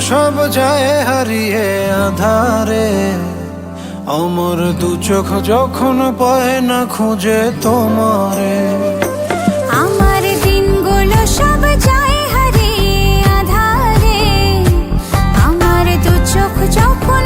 সব যায় হারিয়ে আধারে। অমর দু চোখ যখন পায় না খুঁজে তোমারে। আমার দিনগুলো সব আমার দু চোখ যখন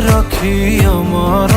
রাখি আমার